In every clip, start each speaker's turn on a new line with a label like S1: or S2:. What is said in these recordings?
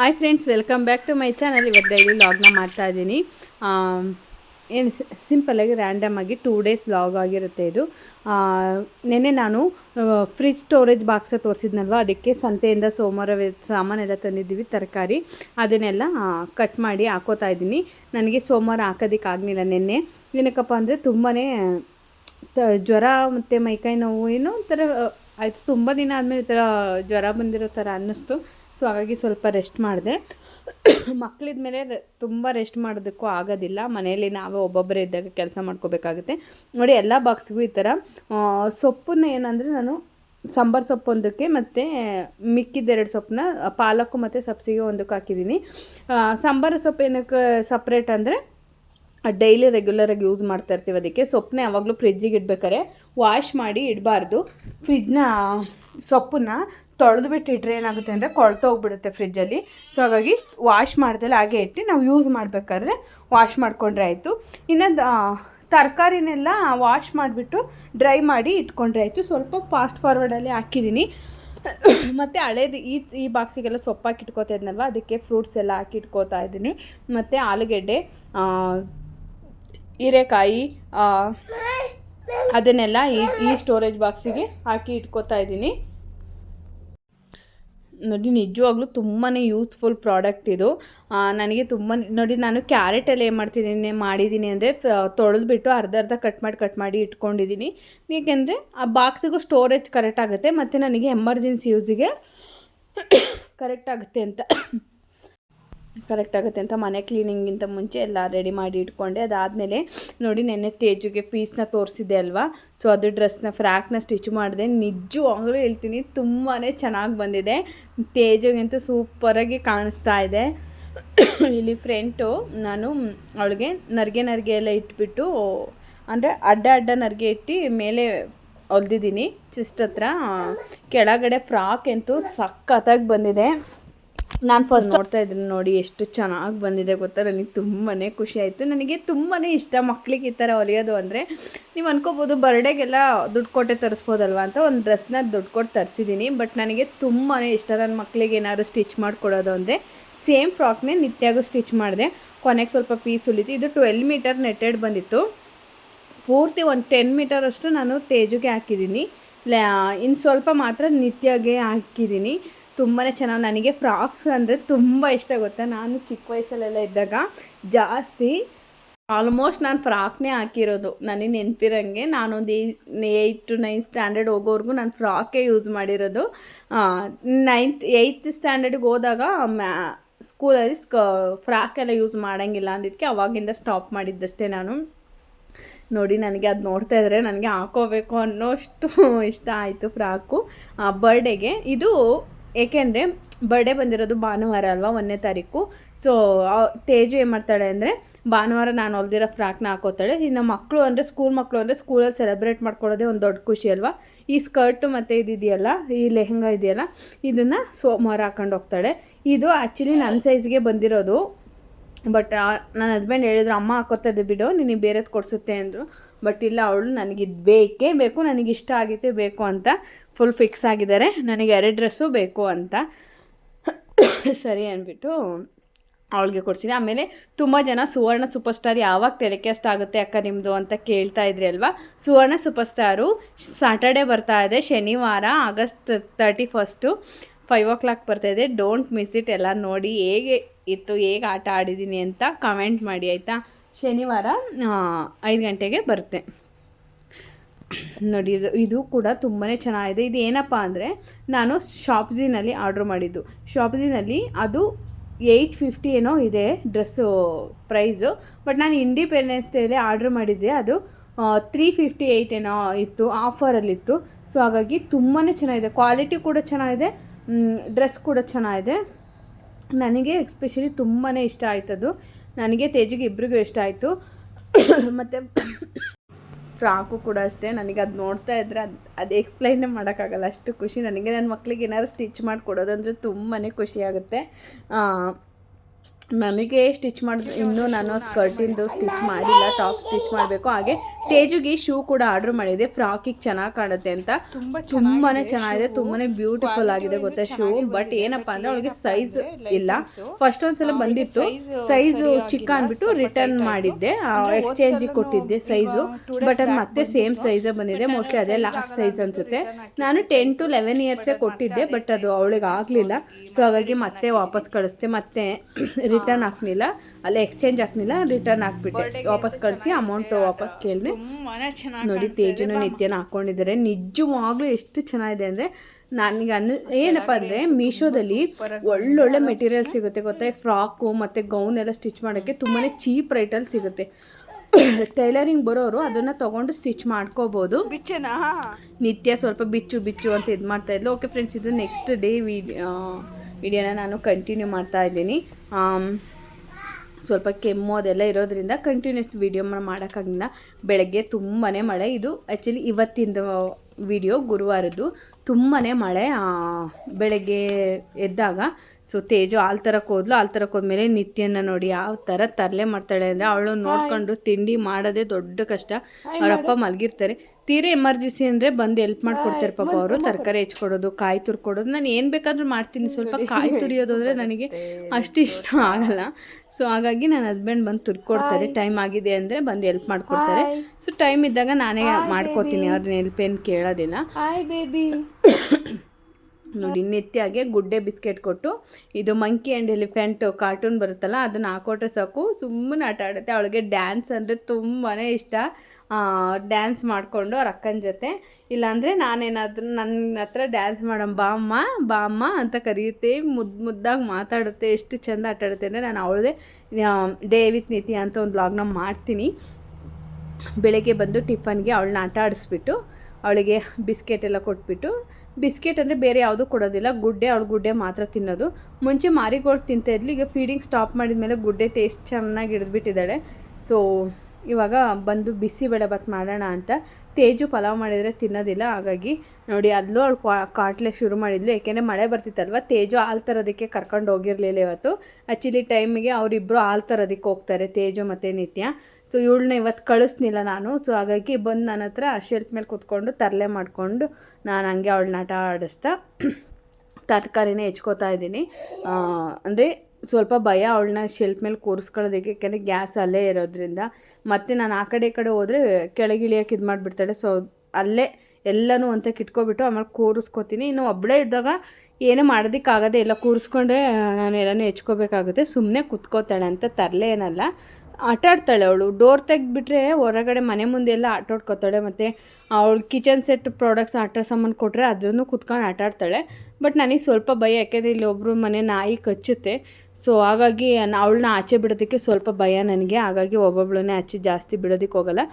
S1: Hi friends welcome back to my channel ಇವತ್ತು daily ವ್ಲಾಗ್ನ ಮಾಡ್ತಾ ಇದ್ದೀನಿ. ಏನು ಸಿಂಪಲ್ಲಾಗಿ ರ್ಯಾಂಡಮ್ ಆಗಿ ಟೂ ಡೇಸ್ ಬ್ಲಾಗ್ ಆಗಿರುತ್ತೆ ಇದು. ನಿನ್ನೆ ನಾನು ಫ್ರಿಜ್ ಸ್ಟೋರೇಜ್ ಬಾಕ್ಸ ತೋರಿಸಿದ್ನಲ್ವ? ಅದಕ್ಕೆ ಸಂತೆಯಿಂದ ಸೋಮವಾರ ಸಾಮಾನೆಲ್ಲ ತಂದಿದ್ದೀವಿ, ತರಕಾರಿ. ಅದನ್ನೆಲ್ಲ ಕಟ್ ಮಾಡಿ ಹಾಕೋತಾ ಇದ್ದೀನಿ. ನನಗೆ ಸೋಮವಾರ ಹಾಕೋದಕ್ಕೆ ಆಗಲಿಲ್ಲ ನಿನ್ನೆ. ಏನಕ್ಕಪ್ಪ ಅಂದರೆ ತುಂಬಾ ಜ್ವರ ಮತ್ತು ಮೈಕೈ ನೋವು ಏನೋ ಒಂಥರ ಆಯಿತು ತುಂಬ ದಿನ ಆದಮೇಲೆ ಈ ಥರ ಜ್ವರ ಬಂದಿರೋ ಥರ ಅನ್ನಿಸ್ತು. ಸೊ ಹಾಗಾಗಿ ಸ್ವಲ್ಪ ರೆಸ್ಟ್ ಮಾಡಿದೆ. ಮಕ್ಕಳಿದ ಮೇಲೆ ತುಂಬ ರೆಸ್ಟ್ ಮಾಡೋದಕ್ಕೂ ಆಗೋದಿಲ್ಲ. ಮನೆಯಲ್ಲಿ ನಾವೇ ಒಬ್ಬೊಬ್ಬರೇ ಇದ್ದಾಗ ಕೆಲಸ ಮಾಡ್ಕೋಬೇಕಾಗುತ್ತೆ. ನೋಡಿ, ಎಲ್ಲ ಬಾಕ್ಸ್ಗೂ ಈ ಥರ ಸೊಪ್ಪನ್ನ ಏನಂದರೆ ನಾನು ಸಾಂಬಾರು ಸೊಪ್ಪು ಒಂದಕ್ಕೆ ಮತ್ತು ಮಿಕ್ಕಿದ್ದೆರಡು ಸೊಪ್ಪನ್ನ, ಪಾಲಕ್ಕು ಮತ್ತು ಸಬ್ಸಿಗೆ ಒಂದಕ್ಕೆ ಹಾಕಿದ್ದೀನಿ. ಸಾಂಬಾರು ಸೊಪ್ಪು ಏನಕ್ಕೆ ಸಪ್ರೇಟ್ ಅಂದರೆ ಡೈಲಿ ರೆಗ್ಯುಲರಾಗಿ ಯೂಸ್ ಮಾಡ್ತಾ ಇರ್ತೀವಿ ಅದಕ್ಕೆ. ಸೊಪ್ಪನ್ನ ಯಾವಾಗಲೂ ಫ್ರಿಜ್ಜಿಗೆ ಇಡ್ಬೇಕಾರೆ ವಾಶ್ ಮಾಡಿ ಇಡಬಾರ್ದು. ಫ್ರಿಜ್ನ ಸೊಪ್ಪನ್ನ ತೊಳೆದು ಬಿಟ್ಟು ಇಟ್ರೆ ಏನಾಗುತ್ತೆ ಅಂದರೆ ಕೊಳ್ತೋಗ್ಬಿಡುತ್ತೆ ಫ್ರಿಜ್ಜಲ್ಲಿ ಸೊ ಹಾಗಾಗಿ ವಾಶ್ ಮಾಡ್ದೆಲ್ಲ ಹಾಗೆ ಇಟ್ಟು ನಾವು ಯೂಸ್ ಮಾಡಬೇಕಾದ್ರೆ ವಾಶ್ ಮಾಡಿಕೊಂಡ್ರೆ ಆಯಿತು. ಇನ್ನು ತರಕಾರಿನೆಲ್ಲ ವಾಶ್ ಮಾಡಿಬಿಟ್ಟು ಡ್ರೈ ಮಾಡಿ ಇಟ್ಕೊಂಡ್ರೆ ಆಯಿತು. ಸ್ವಲ್ಪ ಫಾಸ್ಟ್ ಫಾರ್ವರ್ಡಲ್ಲಿ ಹಾಕಿದ್ದೀನಿ. ಮತ್ತು ಹಳೇದು, ಈ ಈ ಬಾಕ್ಸಿಗೆಲ್ಲ ಸೊಪ್ಪು ಹಾಕಿ ಇಟ್ಕೋತಾ ಇದ್ನಲ್ವ? ಅದಕ್ಕೆ ಫ್ರೂಟ್ಸ್ ಎಲ್ಲ ಹಾಕಿ ಇಟ್ಕೋತಾ ಇದ್ದೀನಿ. ಮತ್ತು ಆಲೂಗೆಡ್ಡೆ ಹೀರೆಕಾಯಿ ಅದನ್ನೆಲ್ಲ ಈ ಈ ಸ್ಟೋರೇಜ್ ಬಾಕ್ಸಿಗೆ ಹಾಕಿ ಇಟ್ಕೋತಾ ಇದ್ದೀನಿ. ನೋಡಿ, ನಿಜವಾಗ್ಲೂ ತುಂಬಾ ಯೂಸ್ಫುಲ್ ಪ್ರಾಡಕ್ಟ್ ಇದು. ನನಗೆ ತುಂಬ, ನೋಡಿ, ನಾನು ಕ್ಯಾರೆಟಲ್ಲಿ ಏನು ಮಾಡ್ತಿದ್ದೀನಿ, ಮಾಡಿದ್ದೀನಿ ಅಂದರೆ ತೊಳೆದ್ಬಿಟ್ಟು ಅರ್ಧ ಅರ್ಧ ಕಟ್ ಮಾಡಿ ಕಟ್ ಮಾಡಿ ಇಟ್ಕೊಂಡಿದ್ದೀನಿ. ಏಕೆಂದರೆ ಆ ಬಾಕ್ಸಿಗೂ ಸ್ಟೋರೇಜ್ ಕರೆಕ್ಟ್ ಆಗುತ್ತೆ, ಮತ್ತು ನನಗೆ ಎಮರ್ಜೆನ್ಸಿ ಯೂಸಿಗೆ ಕರೆಕ್ಟ್ ಆಗುತ್ತೆ ಅಂತ. ಕರೆಕ್ಟ್ ಆಗುತ್ತೆ ಅಂತ ಮನೆ ಕ್ಲೀನಿಂಗಿಂತ ಮುಂಚೆ ಎಲ್ಲ ರೆಡಿ ಮಾಡಿ ಇಟ್ಕೊಂಡೆ. ಅದಾದಮೇಲೆ ನೋಡಿ ನೆನ್ನೆ ತೇಜುಗೆ ಪೀಸ್ನ ತೋರಿಸಿದೆ ಅಲ್ವಾ? ಸೊ ಅದು ಡ್ರೆಸ್ನ ಫ್ರಾಕ್ನ ಸ್ಟಿಚ್ ಮಾಡಿದೆ. ನಿಜವಾಗ್ಲೂ ಹೇಳ್ತೀನಿ ತುಂಬಾ ಚೆನ್ನಾಗಿ ಬಂದಿದೆ. ತೇಜುಗಂತೂ ಸೂಪರಾಗಿ ಕಾಣಿಸ್ತಾ ಇದೆ. ಇಲ್ಲಿ ಫ್ರೆಂಟು ನಾನು ಅವಳಿಗೆ ನರ್ಗೆ ನರ್ಗೆ ಎಲ್ಲ ಇಟ್ಬಿಟ್ಟು, ಅಂದರೆ ಅಡ್ಡ ಅಡ್ಡ ನರ್ಗೆ ಇಟ್ಟು ಮೇಲೆ ಹೊಲ್ದಿದ್ದೀನಿ. ಚಿಸ್ಟ್ ಹತ್ರ, ಕೆಳಗಡೆ ಫ್ರಾಕ್ ಅಂತೂ ಸಖತ್ತಾಗಿ ಬಂದಿದೆ. ನಾನು ಫಸ್ಟ್ ನೋಡ್ತಾ ಇದ್ದೀನಿ ನೋಡಿ ಎಷ್ಟು ಚೆನ್ನಾಗಿ ಬಂದಿದೆ ಗೊತ್ತಾ? ನನಗೆ ತುಂಬಾ ಖುಷಿ ಆಯಿತು. ನನಗೆ ತುಂಬಾ ಇಷ್ಟ ಮಕ್ಳಿಗೆ ಈ ಥರ ಹೊಲಿಯೋದು ಅಂದರೆ ನೀವು ಅನ್ಕೋಬೋದು ಬರ್ಡೇಗೆಲ್ಲ ದುಡ್ಡು ಕೊಟ್ಟೆ ತರಿಸ್ಬೋದಲ್ವ ಅಂತ ಒಂದು ಡ್ರೆಸ್ನ ದುಡ್ಡು ಕೊಟ್ಟು ತರಿಸಿದ್ದೀನಿ ಬಟ್ ನನಗೆ ತುಂಬಾ ಇಷ್ಟ ನನ್ನ ಮಕ್ಳಿಗೆ ಏನಾದ್ರು ಸ್ಟಿಚ್ ಮಾಡಿಕೊಡೋದು ಅಂದರೆ ಸೇಮ್ ಫ್ರಾಕ್ನೇ ನಿತ್ಯಾಗೂ ಸ್ಟಿಚ್ ಮಾಡಿದೆ. ಕೊನೆಗೆ ಸ್ವಲ್ಪ ಪೀಸ್ ಉಳಿತು. ಇದು ಟ್ವೆಲ್ ಮೀಟರ್ ನೆಟ್ಟೆಡ್ ಬಂದಿತ್ತು. ಪೂರ್ತಿ ಒಂದು ಟೆನ್ ಮೀಟರಷ್ಟು ನಾನು ತೇಜುಗೆ ಹಾಕಿದ್ದೀನಿ ಲ ಇನ್ನು ಸ್ವಲ್ಪ ಮಾತ್ರ ನಿತ್ಯಗೆ ಹಾಕಿದ್ದೀನಿ ತುಂಬಾ ಚೆನ್ನಾಗಿ, ನನಗೆ ಫ್ರಾಕ್ಸ್ ಅಂದರೆ ತುಂಬ ಇಷ್ಟ ಗೊತ್ತಾ? ನಾನು ಚಿಕ್ಕ ವಯಸ್ಸಲ್ಲೆಲ್ಲ ಇದ್ದಾಗ ಜಾಸ್ತಿ ಆಲ್ಮೋಸ್ಟ್ ನಾನು ಫ್ರಾಕ್ನೇ ಹಾಕಿರೋದು. ನನಗೆ ನೆನಪಿರಂಗೆ ನಾನೊಂದು ಏಯ್ಟ್ ಟು ನೈನ್ ಸ್ಟ್ಯಾಂಡರ್ಡ್ ಹೋಗೋವರೆಗೂ ನಾನು ಫ್ರಾಕೇ ಯೂಸ್ ಮಾಡಿರೋದು. ನೈನ್ತ್, ಏಯ್ತ್ ಸ್ಟ್ಯಾಂಡರ್ಡ್ಗೆ ಹೋದಾಗ ಮ್ಯಾ, ಸ್ಕೂಲಲ್ಲಿ ಸ್ಕ ಫ್ರಾಕ್ ಎಲ್ಲ ಯೂಸ್ ಮಾಡೋಂಗಿಲ್ಲ ಅಂದಿದ್ದಕ್ಕೆ ಅವಾಗಿಂದ ಸ್ಟಾಪ್ ಮಾಡಿದ್ದಷ್ಟೇ ನಾನು. ನೋಡಿ, ನನಗೆ ಅದು ನೋಡ್ತಾ ಇದ್ರೆ ನನಗೆ ಹಾಕೋಬೇಕು ಅನ್ನೋಷ್ಟು ಇಷ್ಟ ಆಯಿತು ಫ್ರಾಕು. ಬರ್ಡೇಗೆ. ಇದು ಏಕೆಂದರೆ ಬರ್ಡೇ ಬಂದಿರೋದು ಭಾನುವಾರ ಅಲ್ವಾ ಒಂದನೇ ತಾರೀಕು. ಸೊ ತೇಜು ಏನು ಮಾಡ್ತಾಳೆ ಅಂದರೆ, ಭಾನುವಾರ ನಾನು ಹೊಲ್ದಿರೋ ಫ್ರಾಕ್ನ ಹಾಕೋತಾಳೆ. ಇನ್ನು ಮಕ್ಕಳು ಅಂದರೆ ಸ್ಕೂಲ್ ಮಕ್ಕಳು ಅಂದರೆ ಸ್ಕೂಲಲ್ಲಿ ಸೆಲೆಬ್ರೇಟ್ ಮಾಡ್ಕೊಳ್ಳೋದೇ ಒಂದು ದೊಡ್ಡ ಖುಷಿ ಅಲ್ವಾ? ಈ ಸ್ಕರ್ಟು ಮತ್ತು ಇದೆಯಲ್ಲ, ಈ ಲೆಹೆಂಗಾ ಇದೆಯಲ್ಲ, ಇದನ್ನು ಸೋಮವಾರ ಹಾಕೊಂಡು ಹೋಗ್ತಾಳೆ. ಇದು ಆ್ಯಕ್ಚುಲಿ ನನ್ನ ಸೈಜ್ಗೆ ಬಂದಿರೋದು. ಬಟ್ ನನ್ನ ಹಸ್ಬೆಂಡ್ ಹೇಳಿದ್ರು, ಅಮ್ಮ ಹಾಕೋತದೆ ಬಿಡು, ನಿನಗೆ ಬೇರೆದು ಕೊಡಿಸುತ್ತೆ ಅಂದರು. ಬಟ್ ಇಲ್ಲ, ಅವಳು ನನಗಿದು ಬೇಕೇ ಬೇಕು, ನನಗಿಷ್ಟ ಆಗೈತೆ ಬೇಕು ಅಂತ. ಫುಲ್ ಫಿಕ್ಸ್ ಆಗಿದ್ದಾರೆ. ನನಗೆ ಎರಡು ಡ್ರೆಸ್ಸು ಬೇಕು ಅಂತ. ಸರಿ ಅಂದ್ಬಿಟ್ಟು ಅವಳಿಗೆ ಕೊಡ್ತೀನಿ ಆಮೇಲೆ ತುಂಬ ಜನ ಸುವರ್ಣ ಸೂಪರ್ ಸ್ಟಾರ್ ಯಾವಾಗ ಟೆಲಿಕಾಸ್ಟ್ ಆಗುತ್ತೆ ಅಕ್ಕ ನಿಮ್ಮದು ಅಂತ ಕೇಳ್ತಾ ಇದ್ರಿ ಅಲ್ವಾ? ಸುವರ್ಣ ಸೂಪರ್ ಸ್ಟಾರು ಸಾಟರ್ಡೆ ಬರ್ತಾ ಇದೆ, ಶನಿವಾರ August thirty first five o'clock ಬರ್ತಾಯಿದೆ ಡೋಂಟ್ ಮಿಸ್ ಇಟ್ ಎಲ್ಲ ನೋಡಿ ಹೇಗೆ ಇತ್ತು, ಹೇಗೆ ಆಟ ಆಡಿದ್ದೀನಿ ಅಂತ ಕಮೆಂಟ್ ಮಾಡಿ ಆಯಿತಾ? ಶನಿವಾರ ಐದು ಗಂಟೆಗೆ ಬರುತ್ತೆ. ನೋಡಿ ಇದು ಇದು ಕೂಡ ತುಂಬಾ ಚೆನ್ನಾಗಿದೆ. ಇದು ಏನಪ್ಪ ಅಂದರೆ, ನಾನು ಶಾಪ್ಜಿನಲ್ಲಿ ಆರ್ಡ್ರ್ ಮಾಡಿದ್ದು. ಶಾಪ್ಜಿನಲ್ಲಿ ಅದು ಏಯ್ಟ್ ಫಿಫ್ಟಿ ಏನೋ ಇದೆ ಡ್ರೆಸ್ಸು ಪ್ರೈಸು ಬಟ್ ನಾನು ಇಂಡಿಪೆಂಡೆನ್ಸ್ ಡೇಲಿ ಆರ್ಡ್ರ್ ಮಾಡಿದ್ದೆ. ಅದು ತ್ರೀ ಫಿಫ್ಟಿ ಏಯ್ಟ್ ಏನೋ ಇತ್ತು ಆಫರಲ್ಲಿತ್ತು ಸೊ ಹಾಗಾಗಿ ತುಂಬಾ ಚೆನ್ನಾಗಿದೆ. ಕ್ವಾಲಿಟಿ ಕೂಡ ಚೆನ್ನಾಗಿದೆ. ಡ್ರೆಸ್ ಕೂಡ ಚೆನ್ನಾಗಿದೆ. ನನಗೆ ಎಕ್ಸ್ಪೆಷಲಿ ತುಂಬಾ ಇಷ್ಟ ಆಯ್ತದು. ನನಗೆ ತೇಜಿಗೆ ಇಬ್ಬರಿಗೂ ಇಷ್ಟ ಆಯಿತು. ಮತ್ತು ಫ್ರಾಕು ಕೂಡ ಅಷ್ಟೇ. ನನಗೆ ಅದು ನೋಡ್ತಾ ಇದ್ದರೆ ಅದು ಅದು ಎಕ್ಸ್ಪ್ಲೈನೇ ಮಾಡೋಕ್ಕಾಗಲ್ಲ. ಅಷ್ಟು ಖುಷಿ. ನನಗೆ ನನ್ನ ಮಕ್ಳಿಗೆ ಏನಾದ್ರು ಸ್ಟಿಚ್ ಮಾಡಿಕೊಡೋದಂದ್ರೆ ತುಂಬಾ ಖುಷಿಯಾಗುತ್ತೆ ನನಗೆ ಸ್ಟಿಚ್ ಮಾಡಿದ್ರು ಇನ್ನೂ ನಾನು ಸ್ಕರ್ಟಿಂದು ಸ್ಟಿಚ್ ಮಾಡಿಲ್ಲ ಟಾಪ್ ಸ್ಟಿಚ್ ಮಾಡಬೇಕು. ಹಾಗೆ ತೇಜುಗೆ ಶೂ ಕೂಡ ಆರ್ಡರ್ ಮಾಡಿದೆ. ಫ್ರಾಕಿಗೆ ಚೆನ್ನಾಗಿ ಕಾಣುತ್ತೆ ಅಂತ. ತುಂಬಾನೇ ಚೆನ್ನಾಗಿದೆ. ತುಂಬಾನೇ ಬ್ಯೂಟಿಫುಲ್ ಆಗಿದೆ ಗೊತ್ತಾ ಶೂ. ಬಟ್ ಏನಪ್ಪಾ ಅಂದ್ರೆ ಅವಳಿಗೆ ಸೈಜ್ ಇಲ್ಲ. ಫಸ್ಟ್ ಒಂದ್ಸಲ ಬಂದಿತ್ತು. ಸೈಜ್ ಚಿಕ್ಕ ಅಂದ್ಬಿಟ್ಟು ರಿಟರ್ನ್ ಮಾಡಿದ್ದೆ. ಎಕ್ಸ್ಚೇಂಜ್ ಕೊಟ್ಟಿದ್ದೆ ಸೈಜು ಬಟ್ ಅದು ಮತ್ತೆ ಸೇಮ್ ಸೈಜ್ ಬಂದಿದೆ. ಮೋಸ್ಟ್ಲಿ ಅದೇ ಲಾಸ್ಟ್ ಸೈಜ್ ಅನ್ಸುತ್ತೆ. ನಾನು ಟೆನ್ ಟು ಲೆವೆನ್ ಇಯರ್ಸೇ ಕೊಟ್ಟಿದ್ದೆ ಬಟ್ ಅದು ಅವಳಿಗೆ ಆಗಲಿಲ್ಲ ಸೊ ಹಾಗಾಗಿ ಮತ್ತೆ ವಾಪಸ್ ಕಳಿಸ್ದೆ. ಮತ್ತೆ ರಿಟರ್ನ್ ಹಾಕ್ಲಿಲ್ಲ ಅಲ್ಲಿ ಎಕ್ಸ್ಚೇಂಜ್ ಹಾಕ್ಲಿಲ್ಲ ರಿಟರ್ನ್ ಹಾಕ್ಬಿಟ್ಟೆ. ವಾಪಸ್ ಕಳಿಸಿ ಅಮೌಂಟ್ ವಾಪಸ್ ಕೇಳಿದೆ. ನೋಡಿ ತೇಜನು ನಿತ್ಯನ ಹಾಕೊಂಡಿದ್ದಾರೆ. ನಿಜವಾಗ್ಲೂ ಎಷ್ಟು ಚೆನ್ನಾಗಿದೆ ಅಂದರೆ ನನಗೆ ಅನ್ನ ಏನಪ್ಪ ಅಂದರೆ ಮೀಶೋದಲ್ಲಿ ಒಳ್ಳೊಳ್ಳೆ ಮೆಟೀರಿಯಲ್ ಸಿಗುತ್ತೆ ಗೊತ್ತಾ? ಫ್ರಾಕು ಮತ್ತು ಗೌನ್ ಎಲ್ಲ ಸ್ಟಿಚ್ ಮಾಡೋಕ್ಕೆ ತುಂಬಾ ಚೀಪ್ ರೇಟಲ್ಲಿ ಸಿಗುತ್ತೆ. ಟೈಲರಿಂಗ್ ಬರೋರು ಅದನ್ನು ತೊಗೊಂಡು ಸ್ಟಿಚ್ ಮಾಡ್ಕೋಬೋದು.
S2: ಬಿಚ್ಚನಾ?
S1: ನಿತ್ಯ ಸ್ವಲ್ಪ ಬಿಚ್ಚು ಬಿಚ್ಚು ಅಂತ ಇದು ಮಾಡ್ತಾಯಿದ್ಲು ಓಕೆ ಫ್ರೆಂಡ್ಸ್ ಇದು ನೆಕ್ಸ್ಟ್ ಡೇ ವಿಡಿಯೋ ವಿಡಿಯೋನ ನಾನು ಕಂಟಿನ್ಯೂ ಮಾಡ್ತಾ ಇದ್ದೀನಿ. ಸ್ವಲ್ಪ ಕೆಮ್ಮು ಅದೆಲ್ಲ ಇರೋದ್ರಿಂದ ಕಂಟಿನ್ಯೂಸ್ ವಿಡಿಯೋ ಮಾಡೋಕ್ಕಾಗಿಲ್ಲ ಬೆಳಗ್ಗೆ ತುಂಬಾ ಮಳೆ. ಇದು ಆ್ಯಕ್ಚುಲಿ ಇವತ್ತಿಂದ ವಿಡಿಯೋ ಗುರುವಾರದ್ದು. ತುಂಬಾ ಮಳೆ. ಬೆಳಗ್ಗೆ ಎದ್ದಾಗ ಸೊ ತೇಜು ಆಲ್ ತರಕ್ಕೆ ಹೋದ್ಲು. ಹಾಲು ತರಕ್ಕೆ ಹೋದ್ಮೇಲೆ ನಿತ್ಯನ ನೋಡಿ ಯಾವ ಥರ ತರಲೆ ಮಾಡ್ತಾಳೆ ಅಂದರೆ ಅವಳು ನೋಡ್ಕೊಂಡು ತಿಂಡಿ ಮಾಡೋದೇ ದೊಡ್ಡ ಕಷ್ಟ. ಅವರಪ್ಪ ಮಲಗಿರ್ತಾರೆ. ತೀರಾ ಎಮರ್ಜೆನ್ಸಿ ಅಂದರೆ ಬಂದು ಹೆಲ್ಪ್ ಮಾಡ್ಕೊಡ್ತಾರೆ ಪಾಪ ಅವರು. ತರಕಾರಿ ಹೆಚ್ಕೊಡೋದು ಕಾಯಿ ತುರ್ಕೊಡೋದು. ನಾನು ಏನು ಬೇಕಾದರೂ ಮಾಡ್ತೀನಿ. ಸ್ವಲ್ಪ ಕಾಯಿ ತುರಿಯೋದು ಅಂದರೆ ನನಗೆ ಅಷ್ಟು ಇಷ್ಟ ಆಗಲ್ಲ. ಸೊ ಹಾಗಾಗಿ ನನ್ನ ಹಸ್ಬೆಂಡ್ ಬಂದು ತುರ್ಕೊಡ್ತಾರೆ. ಟೈಮ್ ಆಗಿದೆ ಅಂದರೆ ಬಂದು ಹೆಲ್ಪ್ ಮಾಡ್ಕೊಡ್ತಾರೆ. ಸೊ ಟೈಮ್ ಇದ್ದಾಗ ನಾನೇ ಮಾಡ್ಕೋತೀನಿ. ಅವ್ರನ್ನ ಹೆಲ್ಪ್ ಏನು ಕೇಳೋದಿಲ್ಲ.
S2: ಹಾಯ್ ಬೇಬಿ
S1: ನೋಡಿ ನಿತ್ಯಾಗೆ ಗುಡ್ಡೆ ಬಿಸ್ಕೆಟ್ ಕೊಟ್ಟು ಇದು ಮಂಕಿ ಆ್ಯಂಡ್ ಎಲಿಫೆಂಟ್ ಕಾರ್ಟೂನ್ ಬರುತ್ತಲ್ಲ ಅದನ್ನು ಹಾಕೊಟ್ರೆ ಸಾಕು. ಸುಮ್ಮನೆ ಆಟ ಆಡುತ್ತೆ. ಅವಳಿಗೆ ಡ್ಯಾನ್ಸ್ ಅಂದರೆ ತುಂಬಾ ಇಷ್ಟ. ಡ್ಯಾನ್ಸ್ ಮಾಡಿಕೊಂಡು ಅವ್ರ ಅಕ್ಕನ ಜೊತೆ. ಇಲ್ಲಾಂದರೆ ನಾನೇನಾದ್ರೂ ನನ್ನ ಹತ್ರ ಡ್ಯಾನ್ಸ್ ಮಾಡಮ್ಮ ಬಾ ಅಮ್ಮ ಬಾ ಅಮ್ಮ ಅಂತ ಕರೆಯುತ್ತೆ ಮುದ್ ಮುದ್ದಾಗಿ ಮಾತಾಡುತ್ತೆ, ಎಷ್ಟು ಚೆಂದ ಆಟಾಡುತ್ತೆ ಅಂದರೆ ನಾನು ಅವಳದೇ ಡೇ ವಿತ್ ನಿತಿ ಅಂತ ಒಂದು ಬ್ಲಾಗ್ನ ಮಾಡ್ತೀನಿ. ಬೆಳಗ್ಗೆ ಬಂದು ಟಿಫನ್ಗೆ ಅವಳನ್ನ ಆಟ ಆಡಿಸ್ಬಿಟ್ಟು, ಅವಳಿಗೆ ಬಿಸ್ಕೆಟ್ ಎಲ್ಲ ಕೊಟ್ಬಿಟ್ಟು, ಬಿಸ್ಕೆಟ್ ಅಂದರೆ ಬೇರೆ ಯಾವುದೂ ಕೊಡೋದಿಲ್ಲ, ಗುಡ್ಡೆ, ಅವಳು ಗುಡ್ಡೆ ಮಾತ್ರ ತಿನ್ನೋದು. ಮುಂಚೆ ಮಾರಿಗೋಲ್ಡ್ ತಿಂತಾಯಿದ್ಲು ಈಗ ಫೀಡಿಂಗ್ ಸ್ಟಾಪ್ ಮಾಡಿದ ಮೇಲೆ ಗುಡ್ಡೆ ಟೇಸ್ಟ್ ಚೆನ್ನಾಗಿ ಹಿಡಿದ್ಬಿಟ್ಟಿದ್ದಾಳೆ. ಸೊ ಇವಾಗ ಬಂದು ಬಿಸಿಬೇಳೆ ಭಾತ್ ಮಾಡೋಣ ಅಂತ ತೇಜು ಪಲಾವ್ ಮಾಡಿದರೆ ತಿನ್ನೋದಿಲ್ಲ, ಹಾಗಾಗಿ ನೋಡಿ ಅಲ್ಲೂ ಅವಳು ಕಾಟ್ಲೆ ಶುರು ಮಾಡಿದ್ಲು. ಏಕೆಂದರೆ ಮಳೆ ಬರ್ತಿತ್ತಲ್ವ, ತೇಜು ಹಾಲು ತರೋದಕ್ಕೆ ಕರ್ಕೊಂಡು ಹೋಗಿರಲಿಲ್ಲ ಇವತ್ತು. ಆ್ಯಕ್ಚುಲಿ ಟೈಮಿಗೆ ಅವರಿಬ್ಬರು ಹಾಲು ತರೋದಕ್ಕೆ ಹೋಗ್ತಾರೆ, ತೇಜು ಮತ್ತು ನಿತ್ಯ. ಸೊ ಇವಳನ್ನ ಇವತ್ತು ಕಳಿಸ್ನಿಲ್ಲ ನಾನು. ಸೊ ಹಾಗಾಗಿ ಬಂದು ನನ್ನ ಹತ್ರ ಶೆಲ್ಫ್ ಮೇಲೆ ಕೂತ್ಕೊಂಡು ತರಲೆ ಮಾಡಿಕೊಂಡು ನಾನು ಹಂಗೆ ಅವಳನ್ನ ಆಟ ಆಡಿಸ್ತಾ ತರಕಾರಿನೇ ಹೆಚ್ಕೋತಾ ಇದ್ದೀನಿ. ಅಂದರೆ ಸ್ವಲ್ಪ ಭಯ ಅವಳನ್ನ ಶೆಲ್ಫ್ ಮೇಲೆ ಕೂರಿಸ್ಕೊಳ್ಳೋದಕ್ಕೆ, ಯಾಕೆಂದರೆ ಗ್ಯಾಸ್ ಅಲ್ಲೇ ಇರೋದ್ರಿಂದ. ಮತ್ತು ನಾನು ಆ ಕಡೆ ಈ ಕಡೆ ಹೋದರೆ ಕೆಳಗೆ ಇಳಿಯೋಕೆ ಇದು ಮಾಡಿಬಿಡ್ತಾಳೆ. ಸೊ ಅಲ್ಲೇ ಎಲ್ಲನೂ ಅಂತ ಕಿಟ್ಕೊಬಿಟ್ಟು ಆಮೇಲೆ ಕೂರಿಸ್ಕೊತೀನಿ. ಇನ್ನು ಒಬ್ಬಳೇ ಇದ್ದಾಗ ಏನೂ ಮಾಡೋದಕ್ಕಾಗದೆ ಎಲ್ಲ ಕೂರಿಸ್ಕೊಂಡ್ರೆ ನಾನು ಎಲ್ಲನೂ ಹೆಚ್ಕೋಬೇಕಾಗುತ್ತೆ. ಸುಮ್ಮನೆ ಕುತ್ಕೋತಾಳೆ ಅಂತ ತರಲೆ ಏನಲ್ಲ. ಆಟಾಡ್ತಾಳೆ ಅವಳು. ಡೋರ್ ತೆಗೆದ್ಬಿಟ್ರೆ ಹೊರಗಡೆ ಮನೆ ಮುಂದೆ ಎಲ್ಲ ಆಟ ಆಡ್ಕೊತಾಳೆ. ಮತ್ತು ಅವಳು ಕಿಚನ್ ಸೆಟ್ ಪ್ರಾಡಕ್ಟ್ಸ್ ಆಟ ಸಾಮಾನು ಕೊಟ್ಟರೆ ಅದನ್ನು ಕುತ್ಕೊಂಡು ಆಟಾಡ್ತಾಳೆ ಬಟ್ ನನಗೆ ಸ್ವಲ್ಪ ಭಯ. ಯಾಕೆಂದರೆ ಇಲ್ಲಿ ಒಬ್ಬರು ಮನೆ ನಾಯಿ ಕಚ್ಚುತ್ತೆ. ಸೊ ಹಾಗಾಗಿ ಅವಳನ್ನ ಆಚೆ ಬಿಡೋದಕ್ಕೆ ಸ್ವಲ್ಪ ಭಯ ನನಗೆ. ಹಾಗಾಗಿ ಒಬ್ಬೊಬ್ಳನ್ನೇ ಆಚೆ ಜಾಸ್ತಿ ಬಿಡೋದಕ್ಕೆ ಹೋಗಲ್ಲ.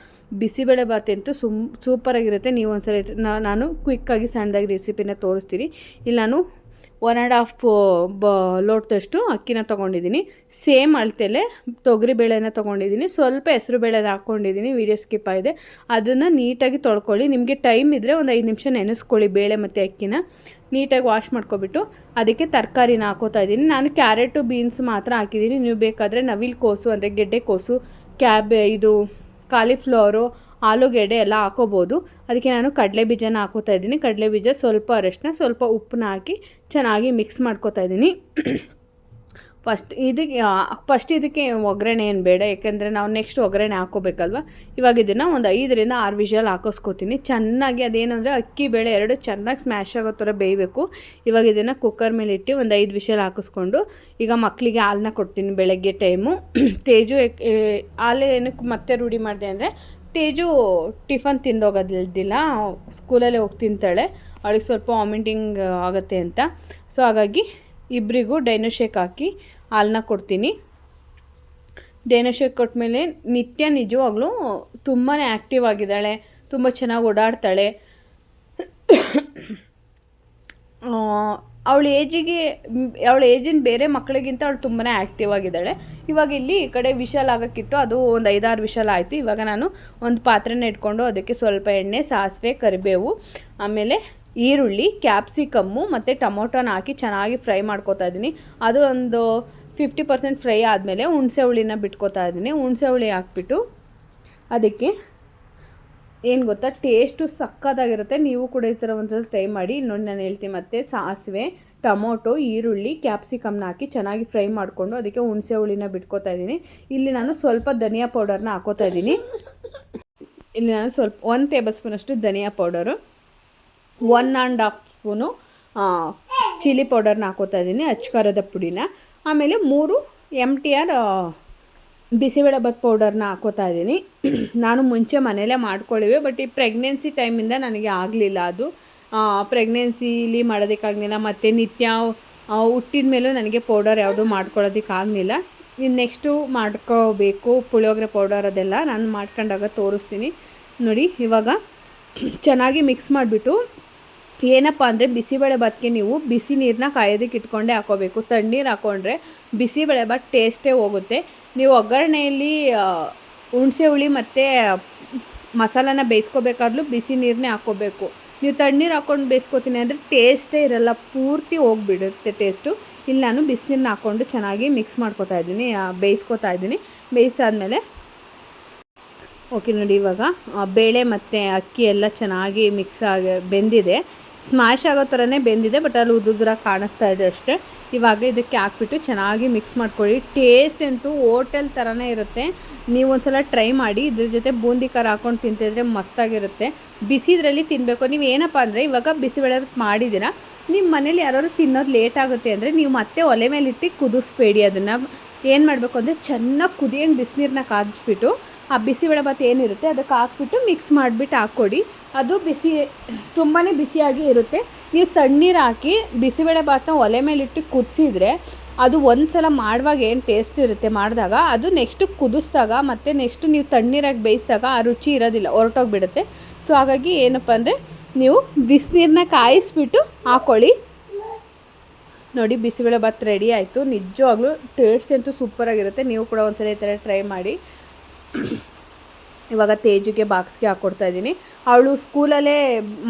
S1: ಬಿಸಿಬೇಳೆ ಭಾತ್ ಅಂತೂ ಸುಮ್ ಸೂಪರಾಗಿರುತ್ತೆ. ನೀವು ಒಂದ್ಸಲ ಸಲ ನಾನು ಕ್ವಿಕ್ಕಾಗಿ ಸಣ್ಣದಾಗಿ ರೆಸಿಪಿನ ತೋರಿಸ್ತೀನಿ. ಇಲ್ಲಿ ನಾನು ಒನ್ ಆ್ಯಂಡ್ ಹಾಫ್ ಬ, ಲೋಟದಷ್ಟು ಅಕ್ಕಿನ ತೊಗೊಂಡಿದ್ದೀನಿ. ಸೇಮ್ ಅಳತೆಲೆ ತೊಗರಿ ಬೇಳೆನ ತೊಗೊಂಡಿದ್ದೀನಿ. ಸ್ವಲ್ಪ ಹೆಸರು ಬೇಳೆನ ಹಾಕ್ಕೊಂಡಿದ್ದೀನಿ ವೀಡಿಯೋ ಸ್ಕಿಪ್ ಆಗಿದೆ. ಅದನ್ನು ನೀಟಾಗಿ ತೊಳ್ಕೊಳ್ಳಿ. ನಿಮಗೆ ಟೈಮ್ ಇದ್ದರೆ ಒಂದು ಐದು ನಿಮಿಷ ನೆನೆಸ್ಕೊಳ್ಳಿ ಬೇಳೆ ಮತ್ತು ಅಕ್ಕಿನ. ನೀಟಾಗಿ ವಾಶ್ ಮಾಡ್ಕೊಬಿಟ್ಟು ಅದಕ್ಕೆ ತರಕಾರಿನ ಹಾಕೋತಾ ಇದ್ದೀನಿ. ನಾನು ಕ್ಯಾರೆಟು, ಬೀನ್ಸ್ ಮಾತ್ರ ಹಾಕಿದ್ದೀನಿ. ನೀವು ಬೇಕಾದರೆ ನವಿಲು ಕೋಸು, ಅಂದರೆ ಗೆಡ್ಡೆ ಕೋಸು, ಕ್ಯಾಬ್, ಇದು ಕಾಲಿಫ್ಲವರು, ಆಲೂಗೆಡ್ಡೆ ಎಲ್ಲ ಹಾಕೋಬೋದು. ಅದಕ್ಕೆ ನಾನು ಕಡಲೆ ಬೀಜನ ಹಾಕೋತಾ ಇದ್ದೀನಿ. ಕಡಲೆ ಬೀಜ ಸ್ವಲ್ಪ ಅರಶಿನ, ಸ್ವಲ್ಪ ಉಪ್ಪನ್ನ ಹಾಕಿ ಚೆನ್ನಾಗಿ ಮಿಕ್ಸ್ ಮಾಡ್ಕೋತಾ ಇದ್ದೀನಿ. ಫಸ್ಟ್ ಇದಕ್ಕೆ ಫಸ್ಟ್ ಇದಕ್ಕೆ ಒಗ್ಗರಣೆ ಏನು ಬೇಡ, ಯಾಕೆಂದರೆ ನಾವು ನೆಕ್ಸ್ಟ್ ಒಗ್ಗರಣೆ ಹಾಕೋಬೇಕಲ್ವ? ಇವಾಗ ಇದನ್ನು ಒಂದು ಐದರಿಂದ ಆರು ವಿಷಲ್ ಹಾಕೋಸ್ಕೋತೀನಿ. ಚೆನ್ನಾಗಿ ಅದೇನಂದರೆ ಅಕ್ಕಿ, ಬೇಳೆ ಎರಡು ಚೆನ್ನಾಗಿ ಸ್ಮ್ಯಾಶ್ ಆಗೋ ಥರ ಬೇಯಬೇಕು. ಇವಾಗ ಇದನ್ನು ಕುಕ್ಕರ್ ಮೇಲೆ ಇಟ್ಟು ಒಂದು ಐದು ವಿಷಲ್ ಹಾಕಿಸ್ಕೊಂಡು ಈಗ ಮಕ್ಕಳಿಗೆ ಹಾಲನ್ನ ಕೊಡ್ತೀನಿ ಬೆಳಗ್ಗೆ ಟೈಮು ತೇಜು ಹಾಲು ಮತ್ತೆ ರೂಢಿ ಮಾಡಿದೆ ಅಂದರೆ ತೇಜು ಟಿಫನ್ ತಿಂದೋಗೋದಿಲ್ಲ ಸ್ಕೂಲಲ್ಲೇ ಹೋಗಿ ತಿಂತಾಳೆ. ಅವಳಿಗೆ ಸ್ವಲ್ಪ ವಾಮಿಟಿಂಗ್ ಆಗುತ್ತೆ ಅಂತ. ಸೊ ಹಾಗಾಗಿ ಇಬ್ಬರಿಗೂ ಡೈನೋ ಶೇಕ್ ಹಾಕಿ ಹಾಲನ್ನ ಕೊಡ್ತೀನಿ. ಡೈನೋ ಶೇಕ್ ಕೊಟ್ಟಮೇಲೆ ನಿತ್ಯ ನಿಜವಾಗ್ಲೂ ತುಂಬಾ ಆ್ಯಕ್ಟಿವ್ ಆಗಿದ್ದಾಳೆ, ತುಂಬ ಚೆನ್ನಾಗಿ ಓಡಾಡ್ತಾಳೆ. ಅವಳ ಏಜಿಗೆ, ಅವಳ ಏಜಿನ ಬೇರೆ ಮಕ್ಕಳಿಗಿಂತ ಅವಳು ತುಂಬಾ ಆ್ಯಕ್ಟಿವ್ ಆಗಿದ್ದಾಳೆ. ಇವಾಗ ಇಲ್ಲಿ ಈ ಕಡೆ ವಿಶಾಲ್ ಆಗೋಕ್ಕಿಟ್ಟು ಅದು ಒಂದು ಐದಾರು ವಿಶಾಲ ಆಯಿತು. ಇವಾಗ ನಾನು ಒಂದು ಪಾತ್ರೆನ ಇಟ್ಕೊಂಡು ಅದಕ್ಕೆ ಸ್ವಲ್ಪ ಎಣ್ಣೆ, ಸಾಸಿವೆ, ಕರಿಬೇವು, ಆಮೇಲೆ ಈರುಳ್ಳಿ, ಕ್ಯಾಪ್ಸಿಕಮ್ಮು ಮತ್ತು ಟೊಮೊಟೊನ ಹಾಕಿ ಚೆನ್ನಾಗಿ ಫ್ರೈ ಮಾಡ್ಕೋತಾ ಇದ್ದೀನಿ. ಅದು ಒಂದು ಫಿಫ್ಟಿ ಪರ್ಸೆಂಟ್ ಫ್ರೈ ಆದಮೇಲೆ ಹುಣಸೆ ಹುಳಿನ ಬಿಟ್ಕೋತಾ ಇದ್ದೀನಿ. ಹುಣಸೆ ಹುಳಿ ಹಾಕ್ಬಿಟ್ಟು ಅದಕ್ಕೆ ಏನು ಗೊತ್ತಾ ಟೇಸ್ಟು ಸಕ್ಕತ್ತಾಗಿರುತ್ತೆ. ನೀವು ಕೂಡ ಈ ಥರ ಒಂದ್ಸಲ ಟ್ರೈ ಮಾಡಿ. ಇನ್ನೊಂದು ನಾನು ಹೇಳ್ತೀನಿ ಮತ್ತು, ಸಾಸಿವೆ, ಟೊಮೊಟೊ, ಈರುಳ್ಳಿ, ಕ್ಯಾಪ್ಸಿಕಮ್ನ ಹಾಕಿ ಚೆನ್ನಾಗಿ ಫ್ರೈ ಮಾಡಿಕೊಂಡು ಅದಕ್ಕೆ ಹುಣಸೆ ಹುಳಿನ ಬಿಟ್ಕೋತಾ ಇದ್ದೀನಿ. ಇಲ್ಲಿ ನಾನು ಸ್ವಲ್ಪ ಧನಿಯಾ ಪೌಡರ್ನ ಹಾಕೋತಾ ಇದ್ದೀನಿ. ಇಲ್ಲಿ ನಾನು ಸ್ವಲ್ಪ, ಒಂದು ಟೇಬಲ್ ಸ್ಪೂನಷ್ಟು ಧನಿಯಾ powder one and half spoon chilli ಪೌಡರ್ನ ಹಾಕೋತಾ ಇದ್ದೀನಿ ಅಚ್ಕಾರದ ಪುಡಿನ. ಆಮೇಲೆ ಮೂರು ಎಂ ಟಿ ಆರ್ ಬಿಸಿಬೇಳೆಬಾತ್ ಪೌಡರ್ನ ಹಾಕೋತಾ ಇದ್ದೀನಿ ನಾನು ಮುಂಚೆ ಮನೇಲೇ ಮಾಡ್ಕೊಳ್ಳಿವೆ ಬಟ್ ಈ ಪ್ರೆಗ್ನೆನ್ಸಿ ಟೈಮಿಂದ ನನಗೆ ಆಗಲಿಲ್ಲ ಅದು. ಪ್ರೆಗ್ನೆನ್ಸಿಲಿ ಮಾಡೋದಕ್ಕಾಗಲಿಲ್ಲ, ಮತ್ತು ನಿತ್ಯ ಹುಟ್ಟಿದ ಮೇಲೂ ನನಗೆ ಪೌಡರ್ ಯಾವುದು ಮಾಡ್ಕೊಳ್ಳೋದಕ್ಕಾಗಲಿಲ್ಲ ಇನ್ನು ನೆಕ್ಸ್ಟು ಮಾಡ್ಕೋಬೇಕು, ಪುಳಿಯೋಗರೆ ಪೌಡರ್ ಅದೆಲ್ಲ ನಾನು ಮಾಡ್ಕೊಂಡಾಗ ತೋರಿಸ್ತೀನಿ. ನೋಡಿ, ಇವಾಗ ಚೆನ್ನಾಗಿ ಮಿಕ್ಸ್ ಮಾಡಿಬಿಟ್ಟು ಏನಪ್ಪ ಅಂದರೆ ಬಿಸಿಬೇಳೆ ಭಾತ್ಗೆ ನೀವು ಬಿಸಿ ನೀರನ್ನ ಕಾಯೋದಕ್ಕೆ ಇಟ್ಕೊಂಡೇ ಹಾಕೋಬೇಕು. ತಣ್ಣೀರು ಹಾಕೊಂಡ್ರೆ ಬಿಸಿಬೇಳೆ ಭಾತ್ ಟೇಸ್ಟೇ ಹೋಗುತ್ತೆ. ನೀವು ಒಗ್ಗರಣೆಯಲ್ಲಿ ಹುಣಸೆ ಹುಳಿ ಮತ್ತು ಮಸಾಲಾನ ಬೇಯಿಸ್ಕೋಬೇಕಾದ್ರೂ ಬಿಸಿ ನೀರನ್ನೇ ಹಾಕ್ಕೋಬೇಕು ನೀವು ತಣ್ಣೀರು ಹಾಕ್ಕೊಂಡು ಬೇಯಿಸ್ಕೋತೀನಿ ಅಂದರೆ ಟೇಸ್ಟೇ ಇರಲ್ಲ, ಪೂರ್ತಿ ಹೋಗಿಬಿಡುತ್ತೆ ಟೇಸ್ಟು ಇಲ್ಲಿ ನಾನು ಬಿಸಿನೀರನ್ನ ಹಾಕ್ಕೊಂಡು ಚೆನ್ನಾಗಿ ಮಿಕ್ಸ್ ಮಾಡ್ಕೊತಾ ಇದ್ದೀನಿ ಬೇಯಿಸ್ಕೊತಾ ಇದ್ದೀನಿ. ಬೇಯಿಸಾದ್ಮೇಲೆ, ಓಕೆ, ನೋಡಿ ಇವಾಗ ಬೇಳೆ ಮತ್ತು ಅಕ್ಕಿ ಎಲ್ಲ ಚೆನ್ನಾಗಿ ಮಿಕ್ಸ್ ಆಗಿ ಬೆಂದಿದೆ. ಸ್ಮ್ಯಾಶ್ ಆಗೋ ಥರನೇ ಬೆಂದಿದೆ ಬಟ್ ಅಲ್ಲಿ ಉದುದ್ರ ಕಾಣಿಸ್ತಾ ಇದೆ ಅಷ್ಟೇ. ಇವಾಗ ಇದಕ್ಕೆ ಹಾಕ್ಬಿಟ್ಟು ಚೆನ್ನಾಗಿ ಮಿಕ್ಸ್ ಮಾಡ್ಕೊಳ್ಳಿ. ಟೇಸ್ಟ್ ಅಂತೂ ಹೋಟೆಲ್ ಥರನೇ ಇರುತ್ತೆ. ನೀವು ಒಂದ್ಸಲ ಟ್ರೈ ಮಾಡಿ, ಇದ್ರ ಜೊತೆ ಬೂಂದಿ ಖಾರ ಹಾಕ್ಕೊಂಡು ತಿಂತಿದ್ರೆ ಮಸ್ತಾಗಿರುತ್ತೆ. ಬಿಸಿದ್ರಲ್ಲಿ ತಿನ್ನಬೇಕು ನೀವು ಏನಪ್ಪ ಅಂದರೆ, ಇವಾಗ ಬಿಸಿಬೇಳೆ ಮಾಡಿದ್ದೀರಾ. ನಿಮ್ಮ ಮನೇಲಿ ಯಾರಾದ್ರು ತಿನ್ನೋದು ಲೇಟ್ ಆಗುತ್ತೆ ಅಂದರೆ ನೀವು ಮತ್ತೆ ಒಲೆ ಮೇಲೆ ಇಟ್ಟು ಕುದಿಸ್ಬೇಡಿ ಅದನ್ನು. ಏನು ಮಾಡಬೇಕು ಅಂದರೆ, ಚೆನ್ನಾಗಿ ಕುದಿಯಂಗೆ ಬಿಸಿನೀರನ್ನ ಕಾದಿಸ್ಬಿಟ್ಟು ಆ ಬಿಸಿಬೇಳೆಭಾತ್ ಏನಿರುತ್ತೆ ಅದಕ್ಕೆ ಹಾಕ್ಬಿಟ್ಟು ಮಿಕ್ಸ್ ಮಾಡಿಬಿಟ್ಟು ಹಾಕ್ಕೊಡಿ. ಅದು ಬಿಸಿ ತುಂಬಾ ಬಿಸಿಯಾಗಿ ಇರುತ್ತೆ. ನೀವು ತಣ್ಣೀರು ಹಾಕಿ ಬಿಸಿಬೇಳೆಭಾತನ್ನ ಒಲೆ ಮೇಲಿಟ್ಟು ಕುದಿಸಿದ್ರೆ ಅದು ಒಂದು ಸಲ ಮಾಡುವಾಗ ಏನು ಟೇಸ್ಟ್ ಇರುತ್ತೆ ಮಾಡಿದಾಗ, ಅದು ನೆಕ್ಸ್ಟ್ ಕುದಿಸ್ದಾಗ ಮತ್ತು ನೆಕ್ಸ್ಟ್ ನೀವು ತಣ್ಣೀರಾಗಿ ಬೇಯಿಸಿದಾಗ ಆ ರುಚಿ ಇರೋದಿಲ್ಲ, ಹೊರಟೋಗ್ಬಿಡುತ್ತೆ. ಸೊ ಹಾಗಾಗಿ ಏನಪ್ಪ ಅಂದರೆ ನೀವು ಬಿಸಿನೀರನ್ನ ಕಾಯಿಸ್ಬಿಟ್ಟು ಹಾಕ್ಕೊಳ್ಳಿ. ನೋಡಿ ಬಿಸಿಬೇಳೆ ಭಾತ್ ರೆಡಿ ಆಯಿತು. ನಿಜವಾಗ್ಲೂ ಟೇಸ್ಟ್ ಅಂತೂ ಸೂಪರಾಗಿರುತ್ತೆ ನೀವು ಕೂಡ ಒಂದ್ಸಲ ಈ ಥರ ಟ್ರೈ ಮಾಡಿ. ಇವಾಗ ತೇಜಿಗೆ ಬಾಕ್ಸ್ಗೆ ಹಾಕ್ಕೊಡ್ತಾ ಇದ್ದೀನಿ. ಅವಳು ಸ್ಕೂಲಲ್ಲೇ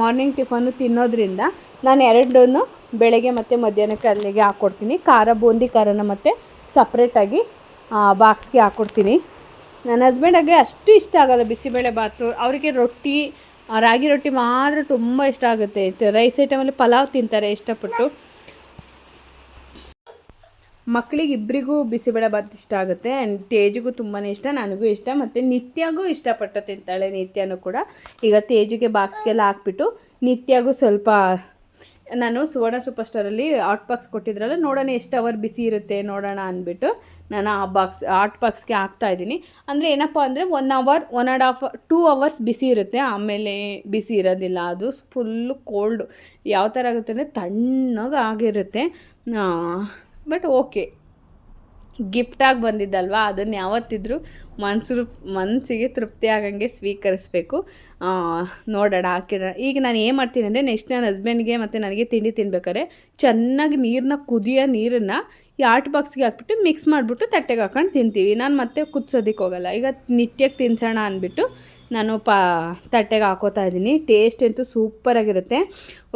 S1: ಮಾರ್ನಿಂಗ್ ಟಿಫನ್ನು ತಿನ್ನೋದ್ರಿಂದ ನಾನು ಎರಡನ್ನು ಬೆಳಗ್ಗೆ ಮತ್ತು ಮಧ್ಯಾಹ್ನಕ್ಕೆ ಅಲ್ಲಿಗೆ ಹಾಕ್ಕೊಡ್ತೀನಿ ಖಾರ, ಬೂಂದಿ ಖಾರನ ಮತ್ತು ಸಪ್ರೇಟಾಗಿ ಬಾಕ್ಸ್ಗೆ ಹಾಕ್ಕೊಡ್ತೀನಿ ನನ್ನ ಹಸ್ಬೆಂಡಾಗೆ ಅಷ್ಟು ಇಷ್ಟ ಆಗೋಲ್ಲ ಬಿಸಿಬೇಳೆ ಬಾತು. ಅವರಿಗೆ ರೊಟ್ಟಿ ರಾಗಿ ರೊಟ್ಟಿ ಮಾತ್ರ ತುಂಬ ಇಷ್ಟ ಆಗುತ್ತೆ. ರೈಸ್ ಐಟಮಲ್ಲಿ ಪಲಾವ್ ತಿಂತಾರೆ ಇಷ್ಟಪಟ್ಟು. ಮಕ್ಕಳಿಗೆ ಇಬ್ಬರಿಗೂ ಬಿಸಿಬೇಳೆ ಭಾತ್ ಇಷ್ಟ ಆಗುತ್ತೆ. ಆ್ಯಂಡ್ ತೇಜಿಗೂ ತುಂಬಾ ಇಷ್ಟ, ನನಗೂ ಇಷ್ಟ, ಮತ್ತು ನಿತ್ಯಗೂ ಇಷ್ಟಪಟ್ಟು ತಿಂತಾಳೆ ನಿತ್ಯನೂ ಕೂಡ. ಈಗ ತೇಜಿಗೆ ಬಾಕ್ಸ್ಗೆಲ್ಲ ಹಾಕ್ಬಿಟ್ಟು ನಿತ್ಯಗೂ ಸ್ವಲ್ಪ, ನಾನು ಸುವರ್ಣ ಸೂಪರ್ ಸ್ಟಾರಲ್ಲಿ ಆಟ್ ಬಾಕ್ಸ್ ಕೊಟ್ಟಿದ್ರಲ್ಲ, ನೋಡೋಣ ಎಷ್ಟು ಅವರ್ ಬಿಸಿ ಇರುತ್ತೆ ನೋಡೋಣ ಅಂದ್ಬಿಟ್ಟು ನಾನು ಆ ಬಾಕ್ಸ್ ಆಟ್ ಬಾಕ್ಸ್ಗೆ ಹಾಕ್ತಾ ಇದ್ದೀನಿ. ಅಂದರೆ ಏನಪ್ಪ ಅಂದರೆ one hour one and half two hours ಬಿಸಿ ಇರುತ್ತೆ. ಆಮೇಲೆ ಬಿಸಿ ಇರೋದಿಲ್ಲ, ಅದು ಫುಲ್ಲು ಕೋಲ್ಡು ಯಾವ ಥರ ಆಗುತ್ತೆ ಅಂದರೆ ತಣ್ಣಗೆ ಆಗಿರುತ್ತೆ ಬಟ್ ಓಕೆ ಗಿಫ್ಟಾಗಿ ಬಂದಿದ್ದಲ್ವ? ಅದನ್ನು ಯಾವತ್ತಿದ್ರೂ ಮನಸ್ಸು ಮನಸ್ಸಿಗೆ ತೃಪ್ತಿ ಆಗಂಗೆ ಸ್ವೀಕರಿಸಬೇಕು. ನೋಡೋಣ, ಹಾಕಿಡೋಣ. ಈಗ ನಾನು ಏನು ಮಾಡ್ತೀನಿ ಅಂದರೆ ನೆಕ್ಸ್ಟ್ ನನ್ನ ಹಸ್ಬೆಂಡ್ಗೆ ಮತ್ತು ನನಗೆ ತಿಂಡಿ ತಿನ್ಬೇಕಾದ್ರೆ ಚೆನ್ನಾಗಿ ನೀರನ್ನ ಕುದಿಯೋ ನೀರನ್ನು ಈ ಆರ್ಟ್ ಬಾಕ್ಸ್ಗೆ ಹಾಕ್ಬಿಟ್ಟು ಮಿಕ್ಸ್ ಮಾಡಿಬಿಟ್ಟು ತಟ್ಟೆಗೆ ಹಾಕೊಂಡು ತಿಂತೀವಿ. ನಾನು ಮತ್ತೆ ಕುದಿಸೋದಕ್ಕೆ ಹೋಗಲ್ಲ ಈಗ ನಿತ್ಯಕ್ಕೆ ತಿನ್ಸೋಣ ಅಂದ್ಬಿಟ್ಟು ನಾನು ಪಾ, ತಟ್ಟೆಗೆ ಹಾಕೋತಾ ಇದ್ದೀನಿ. ಟೇಸ್ಟ್ ಅಂತೂ ಸೂಪರಾಗಿರುತ್ತೆ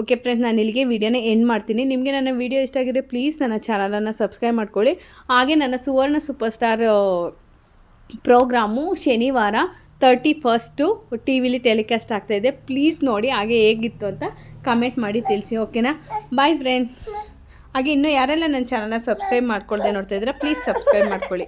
S1: ಓಕೆ ಫ್ರೆಂಡ್ಸ್ ನಾನು ಇಲ್ಲಿಗೆ ವಿಡಿಯೋನ ಎಂಡ್ ಮಾಡ್ತೀನಿ. ನಿಮಗೆ ನನ್ನ ವೀಡಿಯೋ ಇಷ್ಟ ಆಗಿದ್ರೆ ಪ್ಲೀಸ್ ನನ್ನ ಚಾನಲನ್ನು ಸಬ್ಸ್ಕ್ರೈಬ್ ಮಾಡ್ಕೊಳ್ಳಿ. ಹಾಗೆ ನನ್ನ ಸುವರ್ಣ ಸೂಪರ್ ಸ್ಟಾರ್ ಪ್ರೋಗ್ರಾಮು ಶನಿವಾರ ತರ್ಟಿ ಫಸ್ಟು ಟಿ ವಿಲಿ ಟೆಲಿಕಾಸ್ಟ್ ಆಗ್ತಾಯಿದೆ ಪ್ಲೀಸ್ ನೋಡಿ, ಹಾಗೆ ಹೇಗಿತ್ತು ಅಂತ ಕಮೆಂಟ್ ಮಾಡಿ ತಿಳಿಸಿ ಓಕೆನಾ ಬಾಯ್ ಫ್ರೆಂಡ್ಸ್ ಹಾಗೆ ಇನ್ನೂ ಯಾರೆಲ್ಲ ನನ್ನ ಚಾನಲ್ನ ಸಬ್ಸ್ಕ್ರೈಬ್ ಮಾಡ್ಕೊಳ್ದೆ ನೋಡ್ತಾ ಇದ್ರೆ ಪ್ಲೀಸ್ ಸಬ್ಸ್ಕ್ರೈಬ್ ಮಾಡ್ಕೊಳ್ಳಿ.